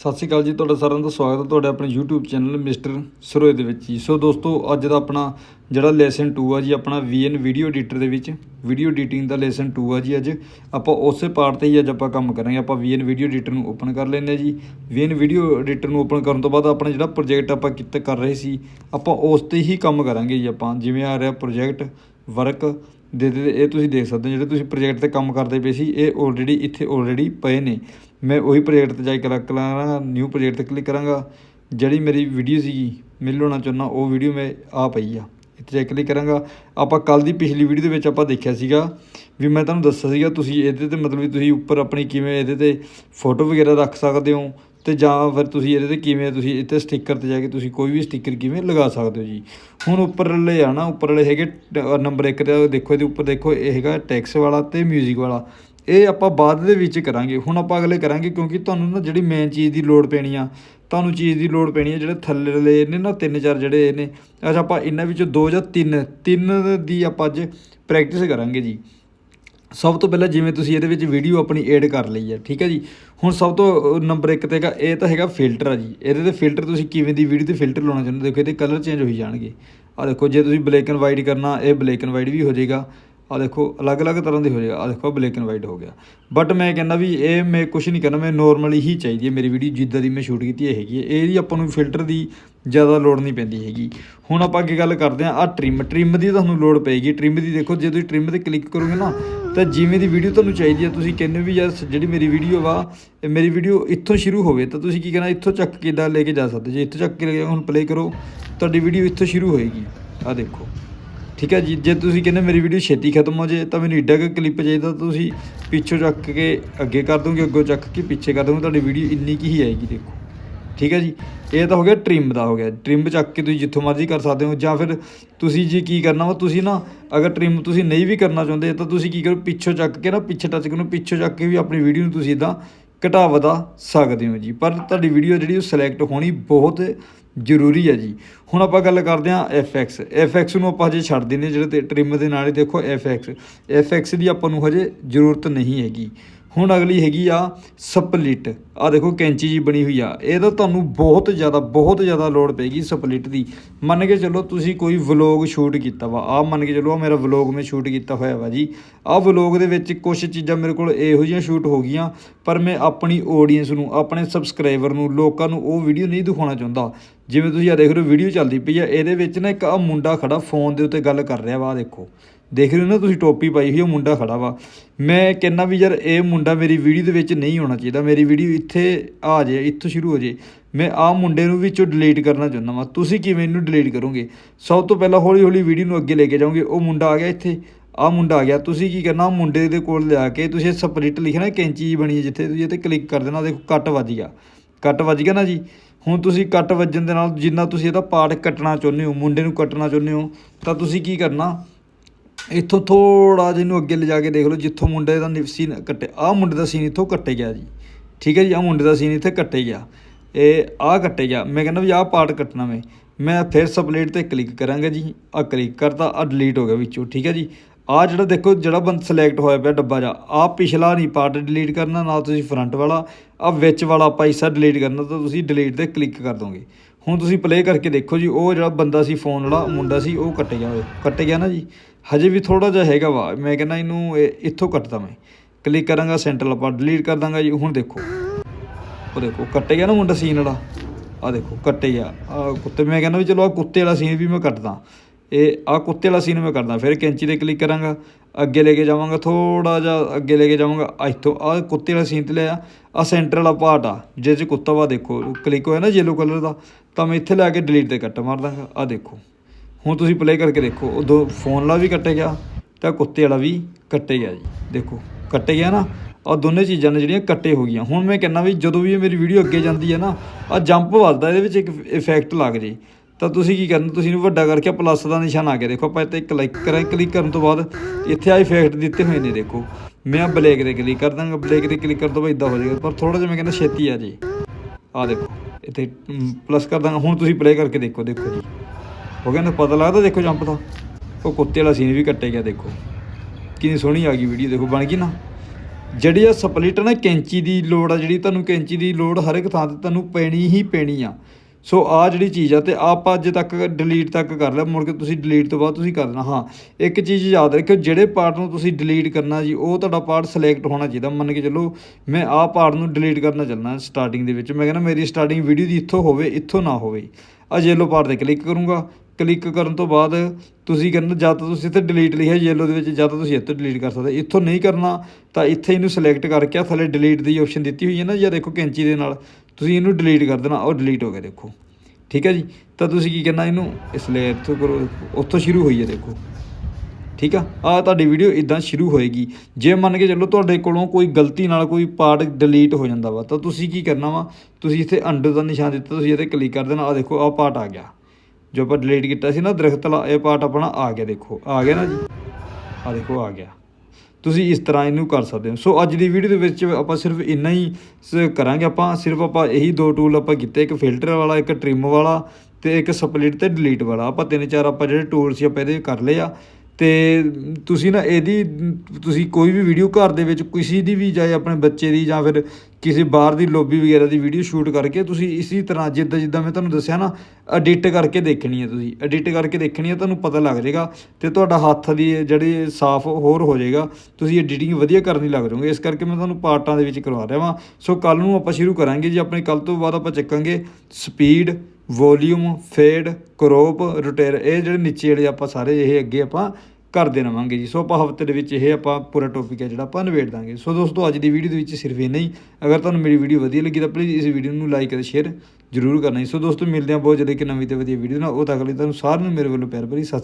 ਸਤਿ ਸ਼੍ਰੀ ਅਕਾਲ ਜੀ, ਤੁਹਾਡਾ ਸਾਰਿਆਂ ਦਾ ਸਵਾਗਤ ਹੈ ਤੁਹਾਡੇ ਆਪਣੇ YouTube ਚੈਨਲ ਮਿਸਟਰ ਸਰੋਏ ਦੇ ਵਿੱਚ ਜੀ। ਸੋ ਦੋਸਤੋ, ਅੱਜ ਦਾ ਆਪਣਾ ਜਿਹੜਾ ਲੈਸਨ 2 ਆ ਜੀ, ਆਪਣਾ VN ਵੀਡੀਓ ਐਡੀਟਰ ਦੇ ਵਿੱਚ। ਵੀਡੀਓ ਐਡੀਟਿੰਗ ਦਾ ਲੈਸਨ 2 ਆ ਜੀ ਅੱਜ। ਆਪਾਂ ਉਸੇ ਪਾਰਟ ਤੇ ਹੀ ਅੱਜ ਆਪਾਂ ਕੰਮ ਕਰਾਂਗੇ। ਆਪਾਂ VN ਵੀਡੀਓ ਐਡੀਟਰ ਨੂੰ ਓਪਨ ਕਰ ਲੈਂਦੇ ਹਾਂ ਜੀ। VN ਵੀਡੀਓ ਐਡੀਟਰ ਨੂੰ ਓਪਨ ਕਰਨ ਤੋਂ ਬਾਅਦ ਆਪਣਾ ਜਿਹੜਾ ਪ੍ਰੋਜੈਕਟ ਆਪਾਂ ਕਿਤੇ ਕਰ ਰਹੇ ਸੀ, ਆਪਾਂ ਉਸ ਤੇ ਹੀ ਕੰਮ ਕਰਾਂਗੇ ਜੀ ਆਪਾਂ। ਜਿਵੇਂ ਆ ਰਿਹਾ ਪ੍ਰੋਜੈਕਟ ਵਰਕ ਦੇ ਦੇ ਇਹ ਤੁਸੀਂ ਦੇਖ ਸਕਦੇ ਹੋ, ਜਿਹੜੇ ਤੁਸੀਂ ਪ੍ਰੋਜੈਕਟ ਤੇ ਕੰਮ ਕਰਦੇ ਪਏ ਸੀ, ਇਹ ਆਲਰੇਡੀ ਇੱਥੇ ਆਲਰੇਡੀ ਪਏ ਨੇ। ਮੈਂ ਉਹੀ ਪ੍ਰੋਜੈਕਟ ਤੇ ਜਾ ਕੇ ਕਲਿੱਕ ਕਰਾਂਗਾ ਨਿਊ ਪ੍ਰੋਜੈਕਟ ਤੇ ਕਲਿੱਕ ਕਰਾਂਗਾ। ਜਿਹੜੀ ਮੇਰੀ ਵੀਡੀਓ ਸੀਗੀ, ਮਿਲ ਹੋਣਾ ਚਾਹੁੰਦਾ, ਉਹ ਵੀਡੀਓ ਮੈਂ ਆ ਪਈ ਆ। ਇੱਥੇ ਜਾ ਕੇ ਕਲਿੱਕ ਕਰਾਂਗਾ। ਆਪਾਂ ਕੱਲ ਦੀ ਪਿਛਲੀ ਵੀਡੀਓ ਦੇ ਵਿੱਚ ਆਪਾਂ ਦੇਖਿਆ ਸੀਗਾ ਵੀ ਮੈਂ ਤੁਹਾਨੂੰ ਦੱਸਿਆ ਸੀਗਾ, ਤੁਸੀਂ ਇਹਦੇ ਤੇ ਮਤਲਬ ਵੀ ਤੁਸੀਂ ਉੱਪਰ ਆਪਣੀ ਕਿਵੇਂ ਇਹਦੇ ਤੇ ਫੋਟੋ ਵਗੈਰਾ ਰੱਖ ਸਕਦੇ ਹੋ ਅਤੇ ਜਾਂ ਫਿਰ ਤੁਸੀਂ ਇਹਦੇ ਤੇ ਕਿਵੇਂ ਤੁਸੀਂ ਇੱਥੇ ਸਟicker ਤੇ ਜਾ ਕੇ ਤੁਸੀਂ ਕੋਈ ਵੀ ਸਟicker ਕਿਵੇਂ ਲਗਾ ਸਕਦੇ ਹੋ ਜੀ? ਹੁਣ ਉੱਪਰਲੇ ਆ ਨਾ ਉੱਪਰਲੇ ਹੈਗੇ ਨੰਬਰ 1 ਤੇ ਦੇਖੋ ਇਹਦੇ ਉੱਪਰ ਦੇਖੋ, ਇਹ ਹੈਗਾ ਟੈਕਸ ਵਾਲਾ ਅਤੇ ਮਿਊਜ਼ਿਕ ਵਾਲਾ। ਇਹ ਆਪਾਂ ਬਾਅਦ ਦੇ ਵਿੱਚ ਕਰਾਂਗੇ, ਹੁਣ ਆਪਾਂ ਅਗਲੇ ਕਰਾਂਗੇ ਕਿਉਂਕਿ ਤੁਹਾਨੂੰ ਨਾ ਜਿਹੜੀ ਮੇਨ ਚੀਜ਼ ਦੀ ਲੋੜ ਪੈਣੀ ਆ, ਤੁਹਾਨੂੰ ਚੀਜ਼ ਦੀ ਲੋੜ ਪੈਣੀ ਆ, ਜਿਹੜੇ ਥੱਲੇ ਨੇ ਨਾ, ਤਿੰਨ ਚਾਰ ਜਿਹੜੇ ਇਹ ਨੇ, ਅੱਜ ਆਪਾਂ ਇਹਨਾਂ ਵਿੱਚੋਂ ਦੋ ਜਾਂ ਤਿੰਨ ਤਿੰਨ ਦੀ ਆਪਾਂ ਅੱਜ ਪ੍ਰੈਕਟਿਸ ਕਰਾਂਗੇ ਜੀ। ਸਭ ਤੋਂ ਪਹਿਲਾਂ ਜਿਵੇਂ ਤੁਸੀਂ ਇਹਦੇ ਵਿੱਚ ਵੀਡੀਓ ਆਪਣੀ ਐਡ ਕਰ ਲਈ ਹੈ, ਠੀਕ ਹੈ ਜੀ? ਹੁਣ ਸਭ ਤੋਂ ਨੰਬਰ 1 ਤੇ ਹੈਗਾ, ਇਹ ਤਾਂ ਹੈਗਾ ਫਿਲਟਰ ਆ ਜੀ। ਇਹਦੇ ਤੇ ਫਿਲਟਰ ਤੁਸੀਂ ਕਿਵੇਂ ਦੀ ਵੀਡੀਓ ਤੇ ਫਿਲਟਰ ਲਾਉਣਾ ਚਾਹੁੰਦੇ ਹੋ? ਦੇਖੋ, ਇਹਦੇ ਕਲਰ ਚੇਂਜ ਹੋਈ ਜਾਣਗੇ। ਆ ਦੇਖੋ, ਜੇ ਤੁਸੀਂ ਬਲੈਕ ਐਂਡ ਵਾਈਟ ਕਰਨਾ, ਇਹ ਬਲੈਕ ਐਂਡ ਵਾਈਟ ਵੀ ਹੋ ਜਾਏਗਾ। ਆ ਦੇਖੋ, ਅਲੱਗ-ਅਲੱਗ ਤਰ੍ਹਾਂ ਦੇ ਹੋ ਜਾਏਗਾ। ਆ ਦੇਖੋ ਬਲੈਕ ਐਂਡ ਵਾਈਟ ਹੋ ਗਿਆ। ਬਟ ਮੈਂ ਕਹਿੰਦਾ ਵੀ ਇਹ ਮੈਂ ਕੁਝ ਨਹੀਂ ਕਰਨਾ ਮੈਂ ਨੋਰਮਲੀ ਹੀ ਚਾਹੀਦੀ ਹੈ ਮੇਰੀ ਵੀਡੀਓ ਜਿੱਦਾਂ ਦੀ ਮੈਂ ਸ਼ੂਟ ਕੀਤੀ ਇਹ ਹੈਗੀ ਹੈ। ਇਹਦੀ ਆਪਾਂ ਨੂੰ ਫਿਲਟਰ ਦੀ ਜ਼ਿਆਦਾ ਲੋੜ ਨਹੀਂ ਪੈਂਦੀ ਹੈਗੀ। ਹੁਣ ਆਪਾਂ ਅੱਗੇ ਗੱਲ ਕਰਦੇ ਹਾਂ ਆ ਟ੍ਰਿਮ ਟ੍ਰਿਮ ਦੀ ਤੁਹਾਨੂੰ ਲੋੜ ਪਏਗੀ। ਟ੍ਰਿਮ ਦੀ ਦੇਖੋ, ਜੇ ਤੁਸੀਂ ਟ੍ਰਿਮ ਤੇ ਕਲਿੱਕ ਕਰੋਗੇ ਨਾ, ਤਾਂ ਜਿਵੇਂ ਦੀ ਵੀਡੀਓ ਤੁਹਾਨੂੰ ਚਾਹੀਦੀ ਹੈ, ਤੁਸੀਂ ਕਹਿੰਦੇ ਹੋ ਵੀ ਯਾਰ ਜਿਹੜੀ ਮੇਰੀ ਵੀਡੀਓ ਵਾ, ਇਹ ਮੇਰੀ ਵੀਡੀਓ ਇੱਥੋਂ ਸ਼ੁਰੂ ਹੋਵੇ, ਤਾਂ ਤੁਸੀਂ ਕੀ ਕਹਿਣਾ, ਇੱਥੋਂ ਚੱਕ ਕੇ ਇਦਾਂ ਲੈ ਕੇ ਜਾ ਸਕਦੇ ਜੇ ਇੱਥੋਂ ਚੱਕ ਕੇ ਲੈ ਕੇ ਹੁਣ ਪਲੇ ਕਰੋ, ਤੁਹਾਡੀ ਵੀਡੀਓ ਇੱਥੋਂ ਸ਼ੁਰੂ ਹੋਏਗੀ। ਆ ਦੇਖੋ। ਠੀਕ ਹੈ ਜੀ, ਜੇ ਤੁਸੀਂ ਕਹਿੰਦੇ ਮੇਰੀ ਵੀਡੀਓ ਛੇਤੀ ਖਤਮ ਹੋ ਜੇ, ਤਾਂ ਮੈਨੂੰ ਇੱਡਾ ਕੁ ਕਲਿੱਪ ਚਾਹੀਦਾ, ਤੁਸੀਂ ਪਿੱਛੋਂ ਚੱਕ ਕੇ ਅੱਗੇ ਕਰ ਦੋਗੇ, ਅੱਗੋਂ ਚੱਕ ਕੇ ਪਿੱਛੇ ਕਰ ਦੋਗੇ, ਤੁਹਾਡੀ ਵੀਡੀਓ ਇੰਨੀ ਕੀ ਹੀ ਆਏਗੀ, ਦੇਖੋ। ਠੀਕ ਹੈ ਜੀ, ਇਹ ਤਾਂ ਹੋ ਗਿਆ ਟ੍ਰਿਮ ਦਾ ਹੋ ਗਿਆ। ਟ੍ਰਿਮ ਚੱਕ ਕੇ ਤੁਸੀਂ ਜਿੱਥੋਂ ਮਰਜ਼ੀ ਕਰ ਸਕਦੇ ਹੋ, ਜਾਂ ਫਿਰ ਤੁਸੀਂ ਜੀ ਕੀ ਕਰਨਾ ਵਾ, ਤੁਸੀਂ ਨਾ ਅਗਰ ਟ੍ਰਿਮ ਤੁਸੀਂ ਨਹੀਂ ਵੀ ਕਰਨਾ ਚਾਹੁੰਦੇ, ਤਾਂ ਤੁਸੀਂ ਕੀ ਕਰੋ, ਪਿੱਛੋਂ ਚੱਕ ਕੇ ਨਾ, ਪਿੱਛੇ ਟੱਚ ਕਰੋ, ਪਿੱਛੋਂ ਚੱਕ ਕੇ ਵੀ ਆਪਣੀ ਵੀਡੀਓ ਨੂੰ ਤੁਸੀਂ ਇਦਾਂ ਘਟਾ ਵਧਾ ਸਕਦੇ ਹੋ ਜੀ। ਪਰ ਤੁਹਾਡੀ ਵੀਡੀਓ ਜਿਹੜੀ ਉਹ ਸਿਲੈਕਟ ਹੋਣੀ ਬਹੁਤ ਜ਼ਰੂਰੀ ਹੈ ਜੀ। ਹੁਣ ਆਪਾਂ ਗੱਲ ਕਰਦੇ ਹਾਂ FX FX ਨੂੰ ਆਪਾਂ ਹਜੇ ਛੱਡ ਦਿੰਦੇ ਹਾਂ, ਜਿਹੜੇ ਤੇ ਟ੍ਰਿਮ ਦੇ ਨਾਲ ਹੀ ਦੇਖੋ FX FX ਦੀ ਆਪਾਂ ਨੂੰ ਹਜੇ ਜ਼ਰੂਰਤ ਨਹੀਂ ਹੈਗੀ। ਹੁਣ ਅਗਲੀ ਹੈਗੀ ਆ ਸਪਲਿਟ। ਆ ਦੇਖੋ ਕੈਂਚੀ ਜੀ ਬਣੀ ਹੋਈ ਆ। ਇਹਦਾ ਤੁਹਾਨੂੰ ਬਹੁਤ ਜ਼ਿਆਦਾ ਬਹੁਤ ਜ਼ਿਆਦਾ ਲੋੜ ਪੈਗੀ ਸਪਲਿਟ ਦੀ। ਮੰਨ ਕੇ ਚੱਲੋ ਤੁਸੀਂ ਕੋਈ ਵਲੌਗ ਸ਼ੂਟ ਕੀਤਾ ਵਾ। ਆ ਮੰਨ ਕੇ ਚੱਲੋ ਆ ਮੇਰਾ ਵਲੌਗ ਮੈਂ ਸ਼ੂਟ ਕੀਤਾ ਹੋਇਆ ਵਾ ਜੀ। ਆ ਵਲੌਗ ਦੇ ਵਿੱਚ ਕੁਝ ਚੀਜ਼ਾਂ ਮੇਰੇ ਕੋਲ ਇਹੋ ਜਿਹੀਆਂ ਸ਼ੂਟ ਹੋ ਗਈਆਂ, ਪਰ ਮੈਂ ਆਪਣੀ ਆਡੀਅנס ਨੂੰ, ਆਪਣੇ ਸਬਸਕ੍ਰਾਈਬਰ ਨੂੰ, ਲੋਕਾਂ ਨੂੰ ਉਹ ਵੀਡੀਓ ਨਹੀਂ ਦਿਖਾਉਣਾ ਚਾਹੁੰਦਾ। ਜਿਵੇਂ ਤੁਸੀਂ ਆ ਦੇਖ ਰਹੇ ਹੋ ਵੀਡੀਓ ਚੱਲਦੀ ਪਈ ਆ। ਇਹਦੇ ਵਿੱਚ ਨਾ ਇੱਕ ਆ ਮੁੰਡਾ ਖੜਾ ਫੋਨ ਦੇ ਉੱਤੇ ਗੱਲ ਕਰ ਰਿਹਾ ਵਾ ਦੇਖੋ। ਦੇਖ ਰਹੇ ਹੋ ਨਾ ਤੁਸੀਂ ਟੋਪੀ ਪਾਈ ਹੋਈ, ਉਹ ਮੁੰਡਾ ਖੜਾ ਵਾ। ਮੈਂ ਕਹਿੰਦਾ ਵੀ ਯਾਰ ਇਹ ਮੁੰਡਾ ਮੇਰੀ ਵੀਡੀਓ ਦੇ ਵਿੱਚ ਨਹੀਂ ਹੋਣਾ ਚਾਹੀਦਾ, ਮੇਰੀ ਵੀਡੀਓ ਇੱਥੇ ਆ ਜਾਏ, ਇੱਥੋਂ ਸ਼ੁਰੂ ਹੋ ਜਾਏ। ਮੈਂ ਆ ਮੁੰਡੇ ਨੂੰ ਵਿੱਚੋਂ ਡਿਲੀਟ ਕਰਨਾ ਚਾਹੁੰਦਾ ਵਾਂ। ਤੁਸੀਂ ਕਿਵੇਂ ਇਹਨੂੰ ਡਿਲੀਟ ਕਰੋਗੇ? ਸਭ ਤੋਂ ਪਹਿਲਾਂ ਹੌਲੀ ਹੌਲੀ ਵੀਡੀਓ ਨੂੰ ਅੱਗੇ ਲੈ ਕੇ ਜਾਓਗੇ, ਉਹ ਮੁੰਡਾ ਆ ਗਿਆ ਇੱਥੇ ਆ ਮੁੰਡਾ ਆ ਗਿਆ। ਤੁਸੀਂ ਕੀ ਕਰਨਾ ਮੁੰਡੇ ਦੇ ਕੋਲ ਲਿਆ ਕੇ ਤੁਸੀਂ ਸਪਲਿਟ ਲਿਖਣਾ ਕੈਂਚੀ ਜੀ ਬਣੀ ਹੈ ਜਿੱਥੇ ਤੁਸੀਂ ਇੱਥੇ ਕਲਿੱਕ ਕਰ ਦੇਣਾ, ਦੇਖੋ ਕੱਟ ਵੱਜ ਗਿਆ। ਕੱਟ ਵੱਜ ਗਿਆ ਨਾ ਜੀ। ਹੁਣ ਤੁਸੀਂ ਕੱਟ ਵੱਜਣ ਦੇ ਨਾਲ ਜਿੰਨਾ ਤੁਸੀਂ ਇਹਦਾ ਪਾਰਟ ਕੱਟਣਾ ਚਾਹੁੰਦੇ ਹੋ, ਮੁੰਡੇ ਨੂੰ ਕੱਟਣਾ ਚਾਹੁੰਦੇ ਹੋ, ਤਾਂ ਤੁਸੀਂ ਕੀ ਕਰਨਾ ਇੱਥੋਂ ਥੋੜਾ ਜਿਹਾ ਨੂੰ ਅੱਗੇ ਲਿਜਾ ਕੇ ਦੇਖ ਲਓ, ਜਿੱਥੋਂ ਮੁੰਡੇ ਦਾ ਸੀਨ ਕੱਟੇ ਆਹ ਮੁੰਡੇ ਦਾ ਸੀਨ ਇੱਥੋਂ ਕੱਟੇ ਗਿਆ ਜੀ। ਠੀਕ ਹੈ ਜੀ, ਆਹ ਮੁੰਡੇ ਦਾ ਸੀਨ ਇੱਥੇ ਕੱਟੇ ਗਿਆ। ਇਹ ਆਹ ਕੱਟੇ ਗਿਆ। ਮੈਂ ਕਹਿੰਦਾ ਵੀ ਆਹ ਪਾਰਟ ਕੱਟਣਾ ਮੈਂ। ਮੈਂ ਫਿਰ ਸਪਲੇਟ ਤੇ ਕਲਿੱਕ ਕਰਾਂਗਾ ਜੀ। ਆਹ ਕਲਿੱਕ ਕਰਤਾ ਆ ਡਿਲੀਟ ਹੋ ਗਿਆ ਵਿੱਚੋਂ। ਠੀਕ ਹੈ ਜੀ। ਆਹ ਜਿਹੜਾ ਦੇਖੋ, ਜਿਹੜਾ ਬੰਦ ਸਿਲੈਕਟ ਹੋਇਆ ਪਿਆ ਡੱਬਾ ਜਾ ਆਹ ਪਿਛਲਾ ਨਹੀਂ ਪਾਰਟ ਡਿਲੀਟ ਕਰਨਾ, ਨਾ ਤੁਸੀਂ ਫਰੰਟ ਵਾਲਾ, ਆਹ ਵਿੱਚ ਵਾਲਾ ਆਪਾਂ ਹਿੱਸਾ ਡਿਲੀਟ ਕਰਨਾ, ਤਾਂ ਤੁਸੀਂ ਡਿਲੀਟ ਤੇ ਕਲਿੱਕ ਕਰ ਦੋਗੇ। ਹੁਣ ਤੁਸੀਂ ਪਲੇ ਕਰਕੇ ਦੇਖੋ ਜੀ, ਉਹ ਜਿਹੜਾ ਬੰਦਾ ਸੀ ਫੋਨ ਵਾਲਾ ਮੁੰਡਾ ਸੀ, ਉਹ ਕੱਟੇ ਗਿਆ ਕੱਟੇ ਗਿਆ ਨਾ ਜੀ। ਹਜੇ ਵੀ ਥੋੜਾ ਜਿਹਾ ਹੈਗਾ ਵਾ। ਮੈਂ ਕਹਿੰਦਾ ਇਹਨੂੰ ਇਹ- ਇੱਥੋਂ ਕੱਟਦਾ ਮੈਂ। ਕਲਿੱਕ ਕਰਾਂਗਾ ਸੈਂਟਰ ਆਪਾਂ ਡਿਲੀਟ ਕਰ ਦਾਂਗਾ ਜੀ। ਹੁਣ ਦੇਖੋ। ਉਹ ਦੇਖੋ ਕੱਟੇ ਗਿਆ ਨਾ ਮੁੰਡਾ ਸੀਨ ਵਾਲਾ। ਆ ਦੇਖੋ, ਕੱਟੇ ਗਿਆ। ਆ ਕੁੱਤੇ, ਮੈਂ ਕਹਿੰਦਾ ਵੀ ਚਲੋ ਆ ਕੁੱਤੇ ਵਾਲਾ ਸੀਨ ਵੀ ਮੈਂ ਕੱਟਦਾ। ਇਹ ਆ ਕੁੱਤੇ ਵਾਲਾ ਸੀਨ ਮੈਂ ਕਰਦਾ ਫਿਰ ਕੈਂਚੀ ਤੇ ਕਲਿੱਕ ਕਰਾਂਗਾ। ਅੱਗੇ ਲੈ ਕੇ ਜਾਵਾਂਗਾ ਥੋੜਾ ਜਿਹਾ ਅੱਗੇ ਲੈ ਕੇ ਜਾਵਾਂਗਾ। ਇੱਥੋਂ ਆਹ ਕੁੱਤੇ ਵਾਲਾ ਸੀਨ ਤੇ ਲਿਆ ਆ। ਸੈਂਟਰ ਵਾਲਾ ਪਾਰਟ ਆ, ਜਿਹਦੇ ਚ ਕੁੱਤਾ ਵਾ ਦੇਖੋ ਕਲਿੱਕ ਹੋਇਆ ਨਾ ਯੈਲੋ ਕਲਰ ਦਾ, ਤਾਂ ਮੈਂ ਇੱਥੇ ਲੈ ਕੇ ਡਿਲੀਟ ਤੇ ਕੱਟ ਮਾਰ ਦਾਂਗਾ। ਆ ਦੇਖੋ, ਹੁਣ ਤੁਸੀਂ ਪਲੇ ਕਰਕੇ ਦੇਖੋ ਉਹ ਦੋ ਫੋਨ ਵਾਲਾ ਵੀ ਕੱਟੇ ਗਿਆ, ਤਾਂ ਕੁੱਤੇ ਵਾਲਾ ਵੀ ਕੱਟੇ ਗਿਆ ਜੀ। ਦੇਖੋ, ਕੱਟੇ ਗਿਆ ਨਾ ਆ ਦੋਨੇ ਚੀਜ਼ਾਂ ਨੇ ਜਿਹੜੀਆਂ ਕੱਟੇ ਹੋ ਗਈਆਂ। ਹੁਣ ਮੈਂ ਕਹਿੰਦਾ ਵੀ ਜਦੋਂ ਵੀ ਇਹ ਮੇਰੀ ਵੀਡੀਓ ਅੱਗੇ ਜਾਂਦੀ ਹੈ ਨਾ ਆ ਜੰਪ ਵੱਜਦਾ ਇਹਦੇ ਵਿੱਚ ਇੱਕ ਇਫੈਕਟ ਲੱਗ ਜੇ। ਤਾਂ ਤੁਸੀਂ ਕੀ ਕਰਨਾ? ਤੁਸੀਂ ਇਹਨੂੰ ਵੱਡਾ ਕਰਕੇ ਪਲੱਸ ਦਾ ਨਿਸ਼ਾਨ ਆ ਗਿਆ। ਦੇਖੋ, ਆਪਾਂ ਇੱਥੇ ਕਲਿੱਕ ਕਰਾਂ ਕਲਿੱਕ ਕਰਨ ਤੋਂ ਬਾਅਦ ਇੱਥੇ ਆ ਇਫੈਕਟ ਦਿੱਤੇ ਹੋਏ ਨੇ, ਦੇਖੋ। ਮੈਂ ਆ ਬਲੈਕ ਤੇ ਕਲਿੱਕ ਕਰ ਦਾਂਗਾ। ਬਲੈਕ ਦੇ ਕਲਿੱਕ ਕਰਨ ਤੋਂ ਬਾਅਦ ਇਦਾਂ ਹੋ ਜਾਏਗਾ। ਪਰ ਥੋੜਾ ਜਿਹਾ ਮੈਂ ਕਹਿੰਦਾ ਛੇਤੀ ਆ ਜੀ। ਆ ਦੇਖੋ, ਇੱਥੇ ਪਲੱਸ ਕਰ ਦਾਂਗਾ। ਹੁਣ ਤੁਸੀਂ ਪਲੇ ਕਰਕੇ ਦੇਖੋ ਦੇਖੋ ਜੀ। ਹੋ ਗਿਆ ਨਾ ਪਤਾ ਲੱਗਦਾ, ਦੇਖੋ ਜੰਪ ਦਾ। ਉਹ ਕੁੱਤੇ ਵਾਲਾ ਸੀਨ ਵੀ ਕੱਟੇ ਗਿਆ, ਦੇਖੋ। ਕਿੰਨੀ ਸੋਹਣੀ ਆ ਗਈ ਵੀਡੀਓ ਦੇਖੋ, ਬਣ ਗਈ ਨਾ। ਜਿਹੜੀ ਆ ਸਪਲਿਟ ਨਾ, ਕੈਂਚੀ ਦੀ ਲੋੜ ਆ, ਜਿਹੜੀ ਤੁਹਾਨੂੰ ਕੈਂਚੀ ਦੀ ਲੋੜ ਹਰ ਇੱਕ ਥਾਂ ਤੇ ਤੁਹਾਨੂੰ ਪੈਣੀ ਹੀ ਪੈਣੀ ਆ। ਸੋ ਆ ਜਿਹੜੀ ਚੀਜ਼ ਆ ਤੇ ਆਪਾਂ ਅੱਜ ਤੱਕ ਡਿਲੀਟ ਤੱਕ ਕਰ ਲਿਆ, ਮੁੜ ਕੇ ਤੁਸੀਂ ਡਿਲੀਟ ਤੋਂ ਬਾਅਦ ਤੁਸੀਂ ਕਰ ਦੇਣਾ। ਹਾਂ, ਇੱਕ ਚੀਜ਼ ਯਾਦ ਰੱਖਿਓ, ਜਿਹੜੇ ਪਾਰਟ ਨੂੰ ਤੁਸੀਂ ਡਿਲੀਟ ਕਰਨਾ ਜੀ, ਉਹ ਤੁਹਾਡਾ ਪਾਰਟ ਸਿਲੈਕਟ ਹੋਣਾ ਚਾਹੀਦਾ। ਮੰਨ ਕੇ ਚੱਲੋ, ਮੈਂ ਆਹ ਪਾਰਟ ਨੂੰ ਡਿਲੀਟ ਕਰਨਾ ਚੱਲਣਾ ਸਟਾਰਟਿੰਗ ਦੇ ਵਿੱਚ। ਮੈਂ ਕਹਿੰਦਾ ਮੇਰੀ ਸਟਾਰਟਿੰਗ ਵੀਡੀਓ ਦੀ ਇੱਥੋਂ ਹੋਵੇ, ਇੱਥੋਂ ਨਾ ਹੋਵੇ। ਆ ਯੈਲੋ ਪਾਰਟ ਤੇ ਕਲਿੱਕ ਕਰੂੰਗਾ। ਕਲਿੱਕ ਕਰਨ ਤੋਂ ਬਾਅਦ ਤੁਸੀਂ ਕਰਨਾ ਜਾਂ ਤਾਂ ਤੁਸੀਂ ਇੱਥੇ ਡਿਲੀਟ ਲਿਖਿਆ ਯੈਲੋ ਦੇ ਵਿੱਚ, ਜਾਂ ਤਾਂ ਤੁਸੀਂ ਇੱਥੇ ਡਿਲੀਟ ਕਰ ਸਕਦੇ। ਇੱਥੋਂ ਨਹੀਂ ਕਰਨਾ, ਤਾਂ ਇੱਥੇ ਇਹਨੂੰ ਸਿਲੈਕਟ ਕਰਕੇ ਆ ਥੱਲੇ ਡਿਲੀਟ ਦੀ ਆਪਸ਼ਨ ਦਿੱਤੀ ਹੋਈ ਹੈ ਨਾ, ਜਾਂ ਦੇਖੋ ਕੈਂਚੀ ਦੇ ਨਾਲ। ਤੁਸੀਂ ਇਹਨੂੰ ਡਿਲੀਟ ਕਰ ਦੇਣਾ, ਉਹ ਡਿਲੀਟ ਹੋ ਗਿਆ, ਦੇਖੋ। ਠੀਕ ਹੈ ਜੀ? ਤਾਂ ਤੁਸੀਂ ਕੀ ਕਰਨਾ ਇਹਨੂੰ? ਇਸ ਲਈ ਇੱਥੋਂ ਕਰੋ, ਉੱਥੋਂ ਸ਼ੁਰੂ ਹੋਈ ਹੈ, ਦੇਖੋ। ਠੀਕ ਆ? ਆ ਤੁਹਾਡੀ ਵੀਡੀਓ ਇਦਾਂ ਸ਼ੁਰੂ ਹੋਏਗੀ। ਜੇ ਮੰਨ ਕੇ ਚੱਲੋ ਤੁਹਾਡੇ ਕੋਲੋਂ ਕੋਈ ਗਲਤੀ ਨਾਲ ਕੋਈ ਪਾਰਟ ਡਿਲੀਟ ਹੋ ਜਾਂਦਾ ਵਾ, ਤਾਂ ਤੁਸੀਂ ਕੀ ਕਰਨਾ ਵਾ? ਤੁਸੀਂ ਇੱਥੇ ਅੰਡਰ ਦਾ ਨਿਸ਼ਾਨ ਦਿੱਤਾ, ਤੁਸੀਂ ਇਹਦੇ ਕਲਿੱਕ ਕਰ ਦੇਣਾ। ਆ ਦੇਖੋ ਆ ਪਾਰਟ ਆ ਗਿਆ। ਜੋ ਆਪਾਂ ਡਿਲੀਟ ਕੀਤਾ ਸੀ ਨਾ, ਦਰਖਤ ਵਾਲਾ, ਇਹ ਪਾਰਟ ਆਪਣਾ ਆ ਗਿਆ, ਦੇਖੋ। ਆ ਗਿਆ ਨਾ ਜੀ? ਆ ਦੇਖੋ, ਆ ਗਿਆ। ਤੁਸੀਂ ਇਸ ਤਰ੍ਹਾਂ ਇਹਨੂੰ ਕਰ ਸਕਦੇ ਹੋ। ਸੋ ਅੱਜ ਦੀ ਵੀਡੀਓ ਦੇ ਵਿੱਚ ਆਪਾਂ ਸਿਰਫ ਇੰਨਾ ਹੀ ਸ- ਕਰਾਂਗੇ। ਆਪਾਂ ਸਿਰਫ ਆਪਾਂ ਇਹੀ ਦੋ ਟੂਲ ਆਪਾਂ ਕੀਤੇ। ਇੱਕ ਫਿਲਟਰ ਵਾਲਾ, ਇੱਕ ਟ੍ਰਿਮ ਵਾਲਾ ਤੇ ਇੱਕ ਸਪਲਿਟ ਤੇ ਡਿਲੀਟ ਵਾਲਾ। ਆਪਾਂ ਤਿੰਨ ਚਾਰ ਆਪਾਂ ਜਿਹੜੇ ਟੂਲ ਸੀ ਆਪਾਂ ਇਹਦੇ ਕਰ ਲਏ ਆ। ਅਤੇ ਤੁਸੀਂ ਨਾ ਇਹਦੀ, ਤੁਸੀਂ ਕੋਈ ਵੀ ਵੀਡੀਓ ਘਰ ਦੇ ਵਿੱਚ ਕਿਸੇ ਦੀ ਵੀ, ਚਾਹੇ ਆਪਣੇ ਬੱਚੇ ਦੀ ਜਾਂ ਫਿਰ ਕਿਸੇ ਬਾਹਰ ਦੀ ਲੋਬੀ ਵਗੈਰਾ ਦੀ ਵੀਡੀਓ ਸ਼ੂਟ ਕਰਕੇ ਤੁਸੀਂ ਇਸੇ ਤਰ੍ਹਾਂ ਜਿੱਦਾਂ ਜਿੱਦਾਂ ਮੈਂ ਤੁਹਾਨੂੰ ਦੱਸਿਆ ਨਾ ਐਡਿਟ ਕਰਕੇ ਦੇਖਣੀ ਹੈ ਤੁਸੀਂ। ਐਡਿਟ ਕਰਕੇ ਦੇਖਣੀ ਹੈ, ਤੁਹਾਨੂੰ ਪਤਾ ਲੱਗ ਜਾਏਗਾ ਤੇ ਤੁਹਾਡਾ ਹੱਥ ਦੀ ਜਿਹੜੀ ਸਾਫ਼ ਹੋਰ ਹੋ ਜਾਏਗਾ, ਤੁਸੀਂ ਐਡੀਟਿੰਗ ਵਧੀਆ ਕਰਨੀ ਲੱਗ ਜਾਓਗੇ। ਇਸ ਕਰਕੇ ਮੈਂ ਤੁਹਾਨੂੰ ਪਾਰਟਾਂ ਦੇ ਵਿੱਚ ਕਰਵਾ ਰਿਹਾ ਵਾਂ। ਸੋ ਕੱਲ ਨੂੰ ਆਪਾਂ ਸ਼ੁਰੂ ਕਰਾਂਗੇ ਜੀ, ਆਪਣੇ ਕੱਲ ਤੋਂ ਬਾਅਦ ਆਪਾਂ ਚੱਕਾਂਗੇ speed volume, fade, crop, rotate, ਇਹ ਜਿਹੜੇ ਨੀਚੇ ਜਿਹੜੇ ਆਪਾਂ ਸਾਰੇ ਇਹ ਅੱਗੇ ਆਪਾਂ ਕਰਦੇ ਰਵਾਂਗੇ ਜੀ। ਸੋ ਆਪਾਂ ਹਫ਼ਤੇ ਦੇ ਵਿੱਚ ਇਹ ਆਪਾਂ ਪੂਰਾ ਟੌਪਿਕ ਹੈ ਜਿਹੜਾ ਆਪਾਂ ਨਿਬੇੜ ਦਾਂਗੇ। ਸੋ ਦੋਸਤੋ, ਅੱਜ ਦੀ ਵੀਡੀਓ ਦੇ ਵਿੱਚ ਸਿਰਫ ਇੰਨਾ ਹੀ। ਅਗਰ ਤੁਹਾਨੂੰ ਮੇਰੀ ਵੀਡੀਓ ਵਧੀਆ ਲੱਗੀ ਤਾਂ ਪਲੀਜ਼ ਇਸ ਵੀਡੀਓ ਨੂੰ ਲਾਈਕ ਅਤੇ ਸ਼ੇਅਰ ਜ਼ਰੂਰ ਕਰਨਾ ਜੀ। ਸੋ ਦੋਸਤੋ, ਮਿਲਦੇ ਹਾਂ ਬਹੁਤ ਜਲਦੀ ਇੱਕ ਨਵੀਂ ਤੇ ਵਧੀਆ ਵੀਡੀਓ ਨਾਲ। ਉਹ ਤੱਕ ਲਈ ਤੁਹਾਨੂੰ ਸਾਰਿਆਂ ਨੂੰ ਮੇਰੇ ਵੱਲੋਂ ਪਿਆਰ ਭਰੀ ਸਤਿ